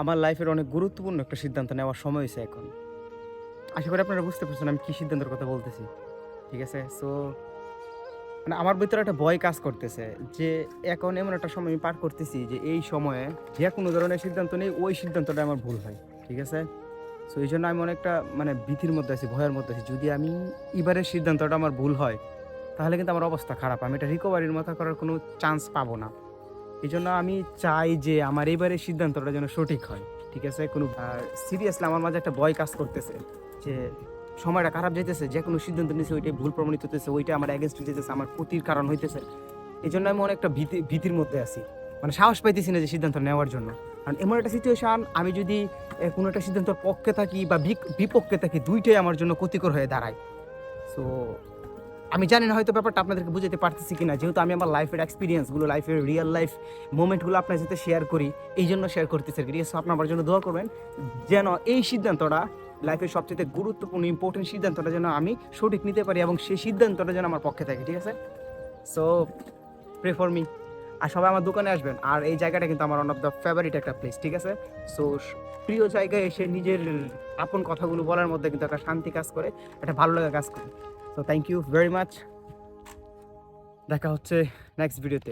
আমার লাইফের অনেক গুরুত্বপূর্ণ একটা সিদ্ধান্ত নেওয়ার সময় হয়েছে এখন। আশা করি আপনারা বুঝতে পারছেন আমি কী সিদ্ধান্তের কথা বলতেছি। ঠিক আছে? সো মানে আমার ভিতরে একটা ভয় কাজ করতেছে যে এখন এমন একটা সময় আমি পার করতেছি যে এই সময়ে যে কোনো ধরনের সিদ্ধান্ত নেই, ওই সিদ্ধান্তটা আমার ভুল হয়। ঠিক আছে? সো এই জন্য আমি অনেকটা মানে ভীতির মধ্যে আছি, ভয়ের মধ্যে আছি। যদি আমি এবারের সিদ্ধান্তটা আমার ভুল হয়, তাহলে কিন্তু আমার অবস্থা খারাপ। আমি এটা রিকভারির মতো করার কোনো চান্স পাবো না। এই জন্য আমি চাই যে আমার এবারের সিদ্ধান্তটা যেন সঠিক হয়, ঠিক আছে? কোনো সিরিয়াসলি আমার মাঝে একটা ভয় কাজ করতেছে যে সময়টা খারাপ যেতেছে যে কোনো সিদ্ধান্ত নিয়েছে ওইটাই ভুল প্রমাণিত হতেছে ওইটা আমার অ্যাগেনস্ট যেতেছে আমার ক্ষতির কারণ হইতেছে। এই জন্য আমি অনেকটা ভীতি, ভীতির মধ্যে আছি। মানে সাহস পাইতেছি না যে সিদ্ধান্ত নেওয়ার জন্য। কারণ এমন একটা সিচুয়েশন আমি যদি কোনো একটা সিদ্ধান্তের পক্ষে থাকি বা বিপক্ষে থাকি, দুইটাই আমার জন্য ক্ষতিকর হয়ে দাঁড়ায়। সো আমি জানি না হয়তো ব্যাপারটা আপনাদেরকে বুঝাতে পারতেছি কিনা, যেহেতু আমি আমার লাইফের এক্সপিরিয়েন্সগুলো লাইফের রিয়েল লাইফ মোমেন্টগুলো আপনার সাথে শেয়ার করি, এই জন্য শেয়ার করতেছি আর কি। আছে? আপনার আমার জন্য দোয়া করবেন যেন এই সিদ্ধান্তটা লাইফের সবচেয়ে গুরুত্বপূর্ণ ইম্পর্টেন্ট সিদ্ধান্তটা যেন আমি সঠিক নিতে পারি এবং সেই সিদ্ধান্তটা যেন আমার পক্ষে থাকে, ঠিক আছে? সো প্রে ফর মি আর সবাই আমার দোকানে আসবেন, আর এই জায়গাটা কিন্তু আমার ওয়ান অফ দ্য ফেভারিট একটা প্লেস ঠিক আছে? সো প্রিয় জায়গায় এসে নিজের আপন কথাগুলো বলার মধ্যে কিন্তু একটা শান্তি কাজ করে, একটা ভালো লাগা কাজ করে। so thank you very much দেখা হচ্ছে নেক্সট ভিডিওতে